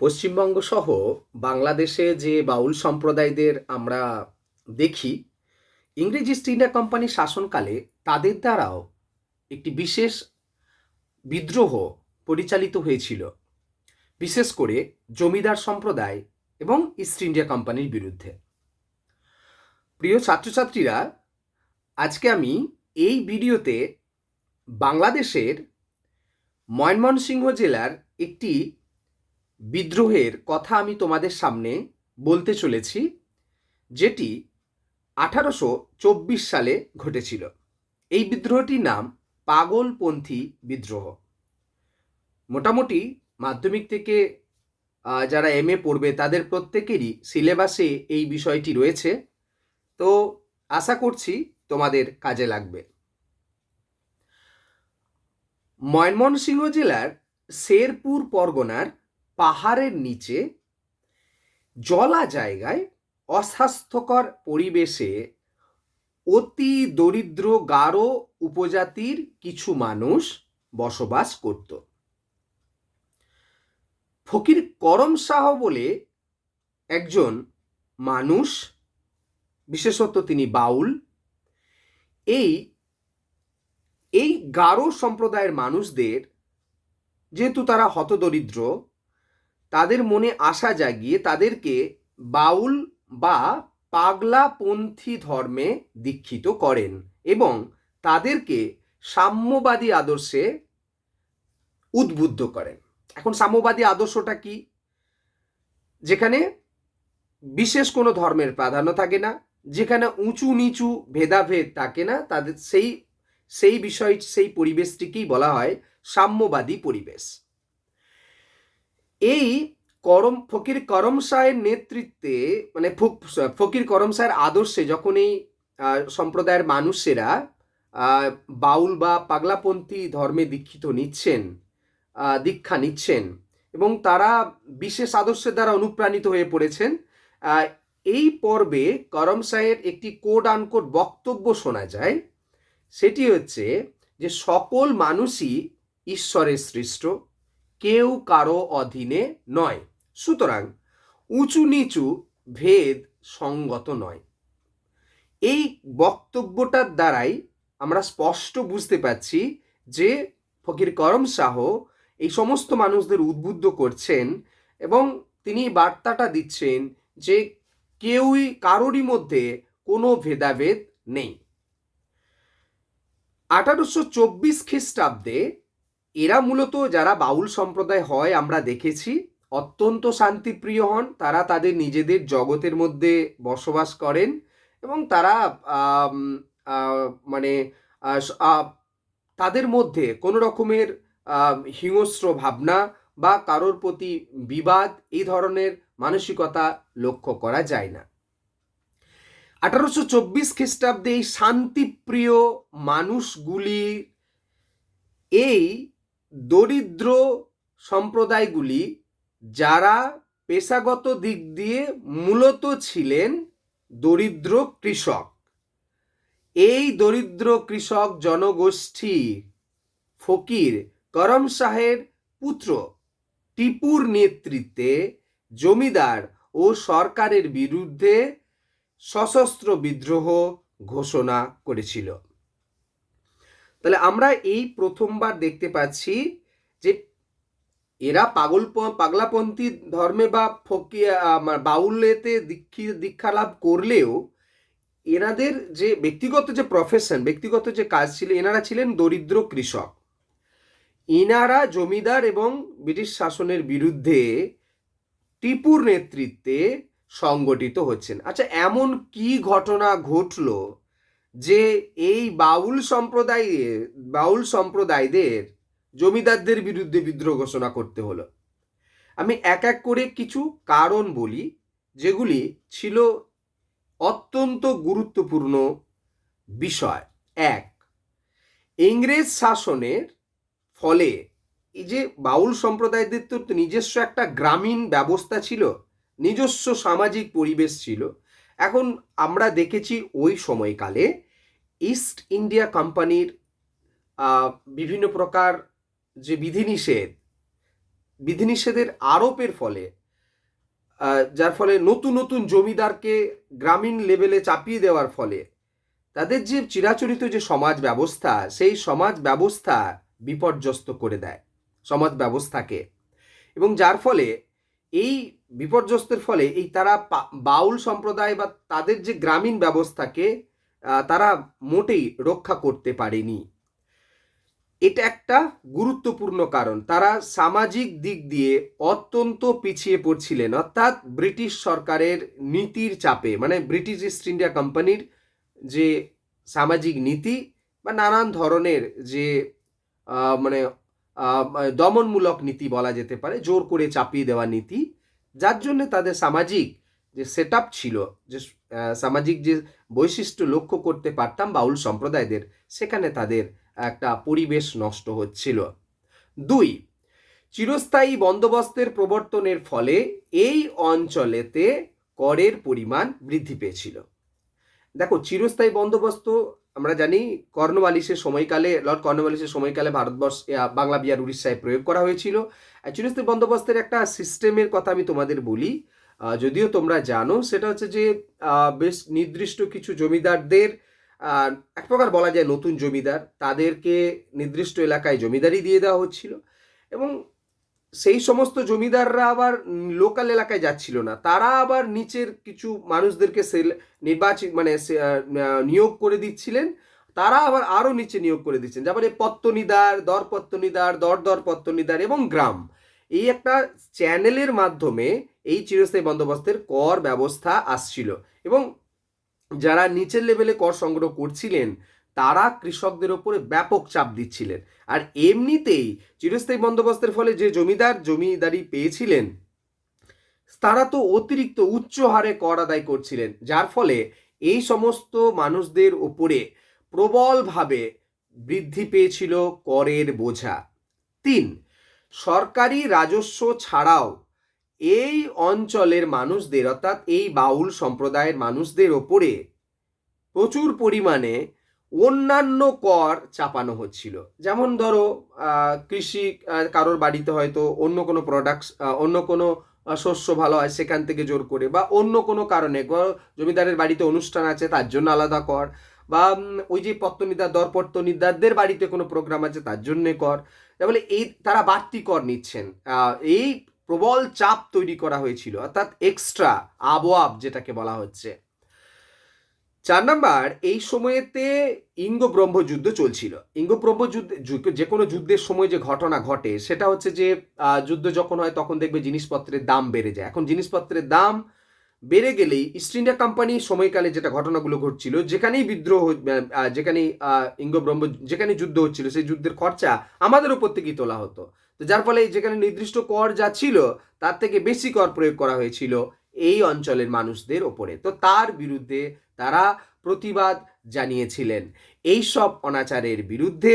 পশ্চিমবঙ্গ সহ বাংলাদেশে যে বাউল সম্প্রদায়দের আমরা দেখি, ইংরেজ ইস্ট ইন্ডিয়া কোম্পানির শাসনকালে তাদের দ্বারাও একটি বিশেষ বিদ্রোহ পরিচালিত হয়েছিল। বিশেষ করে জমিদার সম্প্রদায় এবং ইস্ট ইন্ডিয়া কোম্পানির বিরুদ্ধে। প্রিয় ছাত্রছাত্রীরা, আজকে আমি এই ভিডিওতে বাংলাদেশের ময়মনসিংহ জেলার একটি বিদ্রোহের কথা আমি তোমাদের সামনে বলতে চলেছি, যেটি আঠারোশো চব্বিশ সালে ঘটেছিল। এই বিদ্রোহটির নাম পাগলপন্থী বিদ্রোহ। মোটামুটি মাধ্যমিক থেকে যারা এম এ পড়বে, তাদের প্রত্যেকেরই সিলেবাসে এই বিষয়টি রয়েছে। তো আশা করছি তোমাদের কাজে লাগবে। ময়মনসিংহ জেলার শেরপুর পরগনার পাহাড়ের নিচে জলা জায়গায় অস্বাস্থ্যকর পরিবেশে অতি দরিদ্র গারো উপজাতির কিছু মানুষ বসবাস করত। ফকির করম শাহ বলে একজন মানুষ, বিশেষত তিনি বাউল, এই এই গারো সম্প্রদায়ের মানুষদের, যেহেতু তারা হতদরিদ্র তাদের মনে আশা জাগিয়ে তাদেরকে বাউল বা পাগলাপন্থী ধর্মে দীক্ষিত করেন এবং তাদেরকে সাম্যবাদী আদর্শে উদ্বুদ্ধ করেন। এখন সাম্যবাদী আদর্শটা কি? যেখানে বিশেষ কোনো ধর্মের প্রাধান্য থাকে না, যেখানে উঁচু নিচু ভেদাভেদ থাকে না, তাদের সেই সেই বিষয়, সেই পরিবেশটিকেই বলা হয় সাম্যবাদী পরিবেশ। এই করম, ফকির করম শাহের নেতৃত্বে মানে ফক- ফকির করম শাহের আদর্শে যখন এই সম্প্রদায়ের মানুষেরা বাউল বা পাগলাপন্থী ধর্মে দীক্ষিত নিচ্ছেন দীক্ষা নিচ্ছেন এবং তারা বিশেষ আদর্শের দ্বারা অনুপ্রাণিত হয়ে পড়েছেন এই পর্বে করম শাহের একটি কোড আনকোড বক্তব্য শোনা যায়, সেটি হচ্ছে যে সকল মানুষই ঈশ্বরের সৃষ্ট কেউ কারও অধীনে নয়। সুতরাং উঁচু নিচু ভেদ সঙ্গত নয়। এই বক্তব্যটার দ্বারাই আমরা স্পষ্ট বুঝতে পারছি যে ফকির করম শাহ এই সমস্ত মানুষদের উদ্বুদ্ধ করছেন এবং তিনি বার্তাটা দিচ্ছেন যে কেউই কারোরই মধ্যে কোনো ভেদাভেদ নেই। আঠারোশো চব্বিশ খ্রিস্টাব্দে এরা মূলত যারা বাউল সম্প্রদায় হয়, আমরা দেখেছি, অত্যন্ত শান্তিপ্রিয় হন। তারা তাদের নিজেদের জগতের মধ্যে বসবাস করেন এবং তারা মানে তাদের মধ্যে কোনো রকমের হিংস্র ভাবনা বা কারোর প্রতি বিবাদ এই ধরনের মানসিকতা লক্ষ্য করা যায় না। আঠারোশো চব্বিশ খ্রিস্টাব্দে এই শান্তিপ্রিয় মানুষগুলি এই দরিদ্র সম্প্রদায়গুলি যারা পেশাগত দিক দিয়ে মূলত ছিলেন দরিদ্র কৃষক। এই দরিদ্র কৃষক জনগোষ্ঠী ফকির করম শাহের পুত্র টিপুর নেতৃত্বে জমিদার ও সরকারের বিরুদ্ধে সশস্ত্র বিদ্রোহ ঘোষণা করেছিল। তাহলে আমরা এই প্রথমবার দেখতে পাচ্ছি যে এরা পাগল পাগলাপন্থী ধর্মে বা ফকি বাউলেতে দীক্ষি, দীক্ষা লাভ করলেও এনাদের যে ব্যক্তিগত যে প্রফেশন ব্যক্তিগত যে কাজ ছিল, এনারা ছিলেন দরিদ্র কৃষক। ইনারা জমিদার এবং ব্রিটিশ শাসনের বিরুদ্ধে টিপুর নেতৃত্বে সংগঠিত হচ্ছেন। আচ্ছা এমন কি ঘটনা ঘটলো যে এই বাউল সম্প্রদায়ে, বাউল সম্প্রদায়দের জমিদারদের বিরুদ্ধে বিদ্রোহ ঘোষণা করতে হলো। আমি এক এক করে কিছু কারণ বলি, যেগুলি ছিল অত্যন্ত গুরুত্বপূর্ণ বিষয়। এক, ইংরেজ শাসনের ফলে এই যে বাউল সম্প্রদায়দের তো নিজস্ব একটা গ্রামীণ ব্যবস্থা ছিল, নিজস্ব সামাজিক পরিবেশ ছিল এখন আমরা দেখেছি ওই সময়কালে ইস্ট ইন্ডিয়া কোম্পানির বিভিন্ন প্রকার যে বিধিনিষেধ, বিধিনিষেধের আরোপের ফলে যার ফলে নতুন নতুন জমিদারকে গ্রামীণ লেভেলে চাপিয়ে দেওয়ার ফলে, তাদের যে চিরাচরিত যে সমাজ ব্যবস্থা, সেই সমাজ ব্যবস্থা বিপর্যস্ত করে দেয়, সমাজ ব্যবস্থাকে। এবং যার ফলে এই বিপর্যস্তের ফলে এই তারা বাউল সম্প্রদায় বা তাদের যে গ্রামীণ ব্যবস্থাকে তারা মোটেই রক্ষা করতে পারেনি। এটা একটা গুরুত্বপূর্ণ কারণ। তারা সামাজিক দিক দিয়ে অত্যন্ত পিছিয়ে পড়ছিলেন। অর্থাৎ ব্রিটিশ সরকারের নীতির চাপে মানে ব্রিটিশ ইস্ট ইন্ডিয়া কোম্পানির যে সামাজিক নীতি বা নানান ধরনের যে মানে দমনমূলক নীতি বলা যেতে পারে, জোর করে চাপিয়ে দেওয়া নীতি যার জন্য তাদের সামাজিক যে সেট ছিল, যে সামাজিক যে বৈশিষ্ট্য লক্ষ্য করতে পারতাম বাউল সম্প্রদায়দের, সেখানে তাদের একটা পরিবেশ নষ্ট হচ্ছিল। দুই, চিরস্থায়ী বন্দোবস্তের প্রবর্তনের ফলে এই অঞ্চলেতে করের পরিমাণ বৃদ্ধি পেয়েছিল। দেখো, চিরস্থায়ী বন্দোবস্ত আমরা জানি কর্নওয়ালিসের সময়কালে, লর্ড কর্নওয়ালিসের সময়কালে ভারতবর্ষ বাংলা বিহার উড়িষ্যায় প্রয়োগ করা হয়েছিল। আর বন্দোবস্তের একটা সিস্টেমের কথা আমি তোমাদের বলি। যদিও তোমরা জানো, সেটা হচ্ছে যে বেশ নির্দিষ্ট কিছু জমিদারদের এক প্রকার বলা যায় নতুন জমিদার, তাদেরকে নির্দিষ্ট এলাকায় জমিদারি দিয়ে দেওয়া হচ্ছিল। এবং সেই সমস্ত জমিদাররা আবার লোকাল এলাকায় যাচ্ছিল না। তারা আবার নিচের কিছু মানুষদেরকে সেল, নির্বাচিত মানে নিয়োগ করে দিচ্ছিলেন। তারা আবার আরও নিচে নিয়োগ করে দিচ্ছেন। যেমন এই পত্তনিদার দর পত্তনিদার দর দর পত্তনিদার এবং গ্রাম। এই একটা চ্যানেলের মাধ্যমে এই চিরস্থায়ী বন্দোবস্তের কর ব্যবস্থা আসছিল এবং যারা নিচের লেভেলে কর সংগ্রহ করছিলেন তারা কৃষকদের ওপরে ব্যাপক চাপ দিচ্ছিলেন। আর এমনিতেই চিরস্থায়ী বন্দোবস্তের ফলে যে জমিদার জমিদারি পেয়েছিলেন, তারা তো অতিরিক্ত উচ্চ হারে কর আদায় করছিলেন, যার ফলে এই সমস্ত মানুষদের ওপরে প্রবলভাবে বৃদ্ধি পেয়েছিল করের বোঝা। তিন, সরকারি রাজস্ব ছাড়াও এই অঞ্চলের মানুষদের, অর্থাৎ এই বাউল সম্প্রদায়ের মানুষদের ওপরে প্রচুর পরিমাণে অন্যান্য কর চাপানো হচ্ছিল। যেমন ধরো কৃষি কারোর বাড়িতে হয়তো অন্য কোনো প্রোডাক্টস অন্য কোনো শস্য ভালো হয় সেখান থেকে জোর করে বা অন্য কোনো কারণে জমিদারের বাড়িতে অনুষ্ঠান আছে তার জন্য আলাদা কর, বা ওই যে পত্তনিদার দর পত্তনিদারদের বাড়িতে কোনো প্রোগ্রাম আছে তার জন্যে কর। তাহলে এই, তারা বাড়তি কর নিচ্ছেন। এই প্রবল চাপ তৈরি করা হয়েছিল, অর্থাৎ এক্সট্রা আবওয়াব যেটাকে বলা হচ্ছে। চার নাম্বার, এই সময়েতে ইঙ্গ যুদ্ধ চলছিল। ইঙ্গ ব্রহ্ম যুদ্ধ, যে কোনো যুদ্ধের সময় যে ঘটনা ঘটে, সেটা হচ্ছে যে যুদ্ধ যখন হয় তখন দেখবে জিনিসপত্রের দাম বেড়ে যায়। এখন জিনিসপত্রের দাম বেড়ে গেলেই ইস্ট ইন্ডিয়া কোম্পানি সময়কালে যেটা ঘটনাগুলো ঘটছিল, যেখানেই বিদ্রোহ যেখানেই ইঙ্গ যেখানে যুদ্ধ হচ্ছিল, সেই যুদ্ধের খরচা আমাদের উপর থেকেই তোলা হতো। তো যার ফলে যেখানে নির্দিষ্ট কর যা ছিল, তার থেকে বেশি কর প্রয়োগ করা হয়েছিল। এই অঞ্চলের মানুষদের ওপরে। তো তার বিরুদ্ধে তারা প্রতিবাদ জানিয়েছিলেন। এই সব অনাচারের বিরুদ্ধে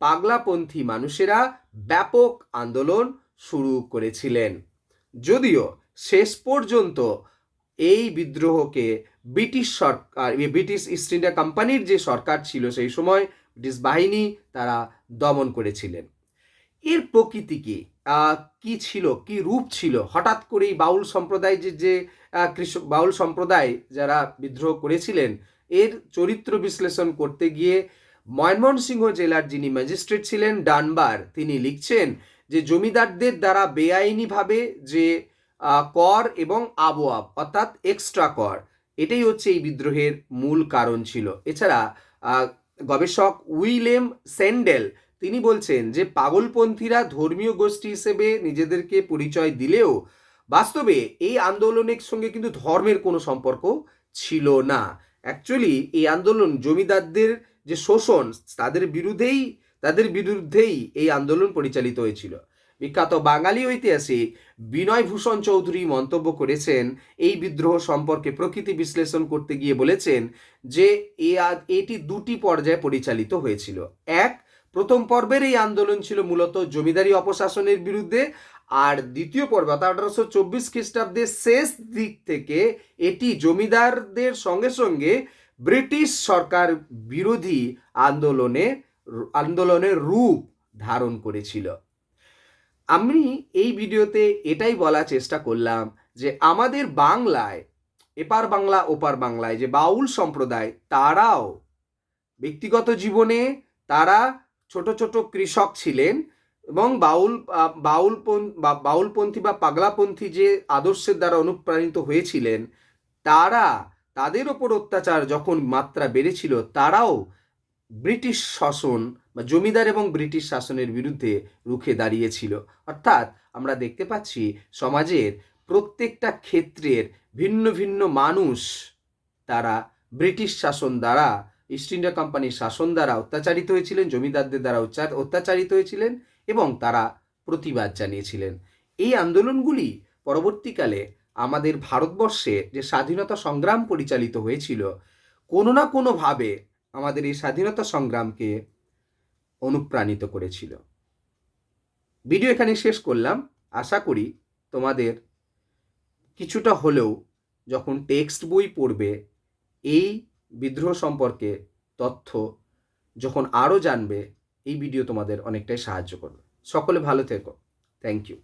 পাগলাপন্থী মানুষেরা ব্যাপক আন্দোলন শুরু করেছিলেন। যদিও শেষ পর্যন্ত এই বিদ্রোহকে ব্রিটিশ সরকার, ব্রিটিশ ইস্ট ইন্ডিয়া কোম্পানির যে সরকার ছিল সেই সময় ব্রিটিশ বাহিনী তারা দমন করেছিলেন। এর প্রকৃতি কি? কি ছিল? কি রূপ ছিল? হঠাৎ করেই বাউল সম্প্রদায় যে যে কৃষক বাউল সম্প্রদায় যারা বিদ্রোহ করেছিলেন, এর চরিত্র বিশ্লেষণ করতে গিয়ে ময়মনসিংহ জেলার যিনি ম্যাজিস্ট্রেট ছিলেন, ডানবার, তিনি লিখছেন যে, জমিদারদের দ্বারা বেআইনিভাবে যে কর এবং আবওয়াব অর্থাৎ এক্সট্রা কর, এটাই হচ্ছে এই বিদ্রোহের মূল কারণ ছিল। এছাড়া গবেষক উইলেম সেন্ডেল তিনি বলছেন যে পাগলপন্থীরা ধর্মীয় গোষ্ঠী হিসেবে নিজেদেরকে পরিচয় দিলেও বাস্তবে এই আন্দোলনের সঙ্গে কিন্তু ধর্মের কোনো সম্পর্ক ছিল না। অ্যাকচুয়ালি এই আন্দোলন জমিদারদের যে শোষণ, তাদের বিরুদ্ধেই তাদের বিরুদ্ধেই এই আন্দোলন পরিচালিত হয়েছিল। বিখ্যাত বাঙালি ঐতিহাসিক বিনয় ভূষণ চৌধুরী মন্তব্য করেছেন, এই বিদ্রোহ সম্পর্কে প্রকৃতি বিশ্লেষণ করতে গিয়ে বলেছেন যে এটি দুটি পর্যায়ে পরিচালিত হয়েছিল। এক প্রথম পর্বের এই আন্দোলন ছিল মূলত জমিদারি অপশাসনের বিরুদ্ধে, আর দ্বিতীয় পর্ব অর্থাৎ আঠারোশো চব্বিশ খ্রিস্টাব্দের শেষ দিক থেকে এটি জমিদারদের সঙ্গে সঙ্গে ব্রিটিশ সরকার বিরোধী আন্দোলনে আন্দোলনের রূপ ধারণ করেছিল। আমি এই ভিডিওতে এটাই বলার চেষ্টা করলাম যে আমাদের বাংলায়, এপার বাংলা, ওপার বাংলায় যে বাউল সম্প্রদায়, তারাও ব্যক্তিগত জীবনে তারা ছোট ছোট কৃষক ছিলেন এবং বাউল বাউল বা, বাউলপন্থী বা পাগলাপন্থী যে আদর্শের দ্বারা অনুপ্রাণিত হয়েছিলেন, তারা, তাদের ওপর অত্যাচার যখন মাত্রা বেড়েছিল, তারাও ব্রিটিশ শাসন বা জমিদার এবং ব্রিটিশ শাসনের বিরুদ্ধে রুখে দাঁড়িয়েছিল। অর্থাৎ আমরা দেখতে পাচ্ছি সমাজের প্রত্যেকটা ক্ষেত্রের ভিন্ন ভিন্ন মানুষ তারা ব্রিটিশ শাসন দ্বারা ইস্ট ইন্ডিয়া কোম্পানির শাসন দ্বারা অত্যাচারিত হয়েছিলেন, জমিদারদের দ্বারা অত্যাচারিত হয়েছিলেন এবং তারা প্রতিবাদ জানিয়েছিলেন। এই আন্দোলনগুলি পরবর্তীকালে আমাদের ভারতবর্ষে যে স্বাধীনতা সংগ্রাম পরিচালিত হয়েছিল, কোনো না কোনোভাবে আমাদের এই স্বাধীনতা সংগ্রামকে অনুপ্রাণিত করেছিল। ভিডিও এখানে শেষ করলাম। আশা করি তোমাদের কিছুটা হলেও যখন টেক্সট বই পড়বে, এই বিদ্রোহ সম্পর্কে তথ্য যখন আরও জানবে, এই ভিডিও তোমাদের অনেকটাই সাহায্য করবে। সকলে ভালো থেকো। Thank you